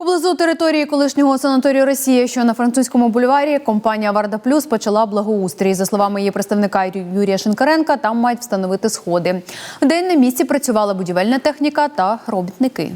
Поблизу території колишнього санаторію Росія, що на французькому бульварі, компанія Варда Плюс почала благоустрій. За словами її представника Юрія Шинкаренка, там мають встановити сходи. В день на місці працювала будівельна техніка та робітники.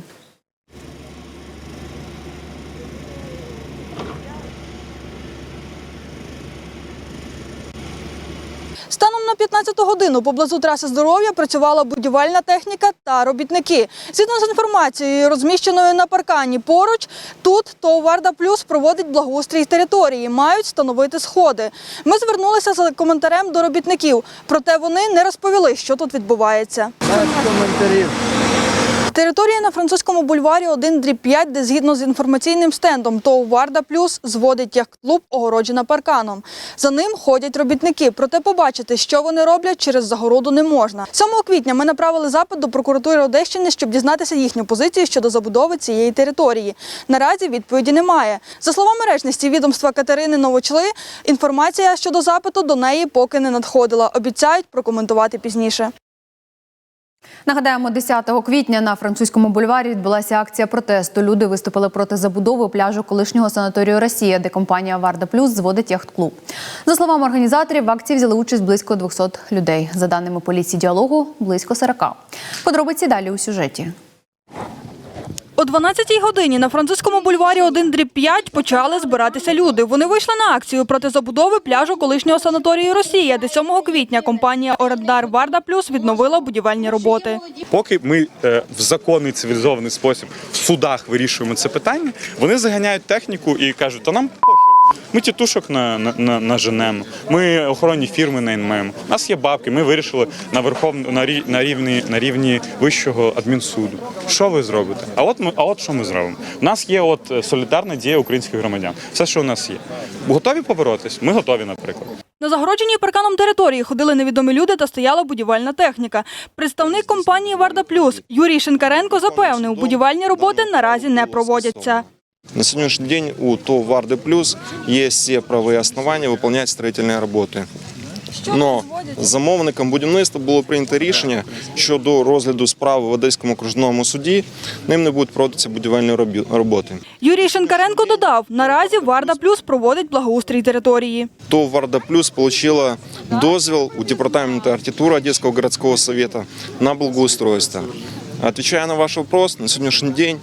Станом на 15 годину поблизу траси здоров'я працювала будівельна техніка та робітники. Згідно з інформацією, розміщеною на паркані поруч, тут ТОВ «Варда Плюс проводить благоустрій території, мають встановити сходи. Ми звернулися за коментарем до робітників, проте вони не розповіли, що тут відбувається. Територія на французькому бульварі 1 дріб 5, де згідно з інформаційним стендом ТОВ «Варда Плюс» зводить яхт-клуб, огороджена парканом. За ним ходять робітники, проте побачити, що вони роблять, через загороду не можна. 7 квітня ми направили запит до прокуратури Одещини, щоб дізнатися їхню позицію щодо забудови цієї території. Наразі відповіді немає. За словами речниці відомства Катерини Новочли, інформація щодо запиту до неї поки не надходила. Обіцяють прокоментувати пізніше. Нагадаємо, 10 квітня на французькому бульварі відбулася акція протесту. Люди виступили проти забудови пляжу колишнього санаторію Росія, де компанія Варда Плюс зводить яхт-клуб. За словами організаторів, в акції взяли участь близько 200 людей. За даними поліції діалогу, близько 40. Подробиці далі у сюжеті. О 12-й годині на французькому бульварі 1 дріб 5 почали збиратися люди. Вони вийшли на акцію проти забудови пляжу колишнього санаторію Росія, де 7 квітня компанія Орендар Варда Плюс відновила будівельні роботи. Поки ми е, в законний цивілізований спосіб в судах вирішуємо це питання, вони заганяють техніку і кажуть, та нам. Ми тітушок на, на, на, наженемо, ми охоронні фірми наймемо. У нас є бабки, ми вирішили на верховну на, рі- на рівні на рівні вищого адмінсуду. Що ви зробите? А от ми, а от що ми зробимо? У нас є от е, солідарна дія українських громадян. Все, що у нас є. Готові поборотись? Ми готові, наприклад. На загородженій парканом території ходили невідомі люди та стояла будівельна техніка. Представник компанії Варда Плюс Юрій Шинкаренко запевнив, будівельні роботи наразі не проводяться. На сегодняшний день у ТОВ «Варды Плюс» есть все правовые основания выполнять строительные работи. Но замовником будівництва було прийнято рішення щодо розгляду справи в Одеському окружному суді. Ним не будуть проводитися будівельні робі- роботи. Юрій Шинкаренко додав, наразі Варда Плюс проводить благоустрій території. ТОВ «Варда Плюс» получила дозвіл у Департамента архитектуры Одесского городского совета на благоустройство. Отвечая на ваш вопрос, на сегодняшний день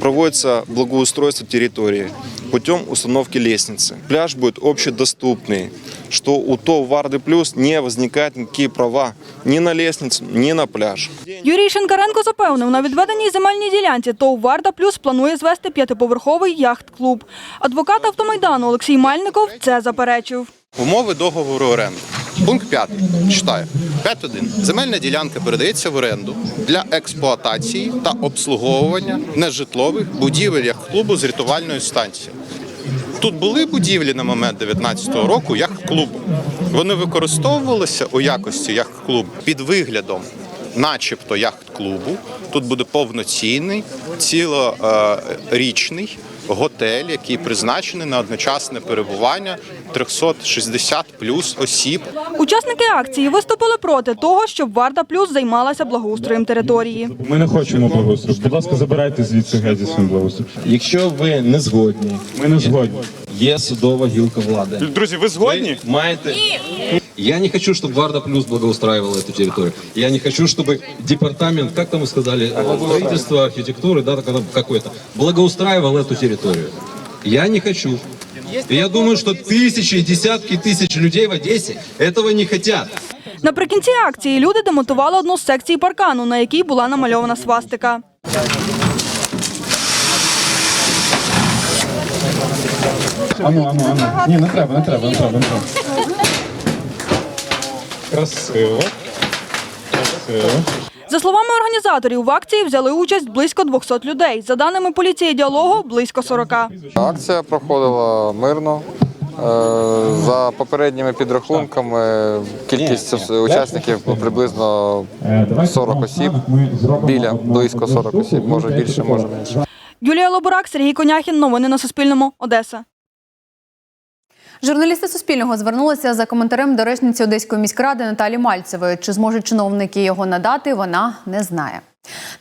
проводится благоустройство территории путем установки лестницы. Пляж будет общедоступный, что у ТОВ «Варды Плюс» не возникает никакие права ни на лестницу, ни на пляж. Юрій Шинкаренко запевнив, на відведеній земельній ділянці ТОВ «Варда Плюс» планує звести п'ятиповерховий яхт-клуб. Адвокат автомайдану Олексій Мальников це заперечив. Умови договору оренди. Пункт 5. Читаю. 5.1. Земельна ділянка передається в оренду для експлуатації та обслуговування нежитлових будівель як клубу з рятувальною станцією. Тут були будівлі на момент 19-го року яхт-клубу. Вони використовувалися у якості як клубу. під виглядом, начебто яхт-клубу. Тут буде повноцінний, цілорічний готель, який призначений на одночасне перебування 360 плюс осіб. Учасники акції виступили проти того, щоб Варда Плюс займалася благоустроєм території. Ми не хочемо благоустрою. Будь ласка, забирайте звідси геть зі своїм благоустроєм. Якщо ви не згодні, Ми не згодні є судова гілка влади. Друзі, ви згодні? Ви маєте... Я не хочу, чтобы Варда Плюс благоустраивала эту территорию. Я не хочу, чтобы департамент, как там вы сказали, э, строительства, архитектуры, да, так, какой-то, благоустраивал эту территорию. Я не хочу. И я думаю, что тысячи и десятки тысяч людей в Одессе этого не хотят. Наприкінці акції люди демонтували одну з секцій паркану, на якій була намальована свастика. Ану, ану, ану. Ні, не треба, не треба, не треба, не треба. Красиво. Красиво. За словами організаторів, в акції взяли участь близько 200 людей. За даними поліції діалогу, близько 40. Акція проходила мирно. Е, За попередніми підрахунками, кількість учасників приблизно Е, 40 осіб. ми зробимо Біля близько 40 осіб, може більше, може менше. Юлія Лобурак, Сергій Коняхін. Новини на Суспільному. Одеса. Журналісти Суспільного звернулися за коментарем до речниці Одеської міськради Наталі Мальцевої. Чи зможуть чиновники його надати, вона не знає.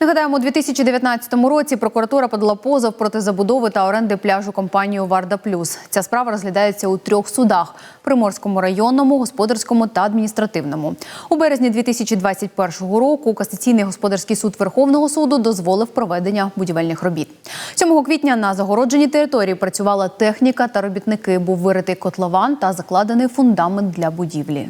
Нагадаємо, у 2019 році прокуратура подала позов проти забудови та оренди пляжу компанію Варда Плюс. Ця справа розглядається у трьох судах: Приморському районному, господарському та адміністративному. У березні 2021 року касаційний господарський суд Верховного суду дозволив проведення будівельних робіт. 7 квітня на загородженій території працювала техніка та робітники. Був виритий котлован та закладений фундамент для будівлі.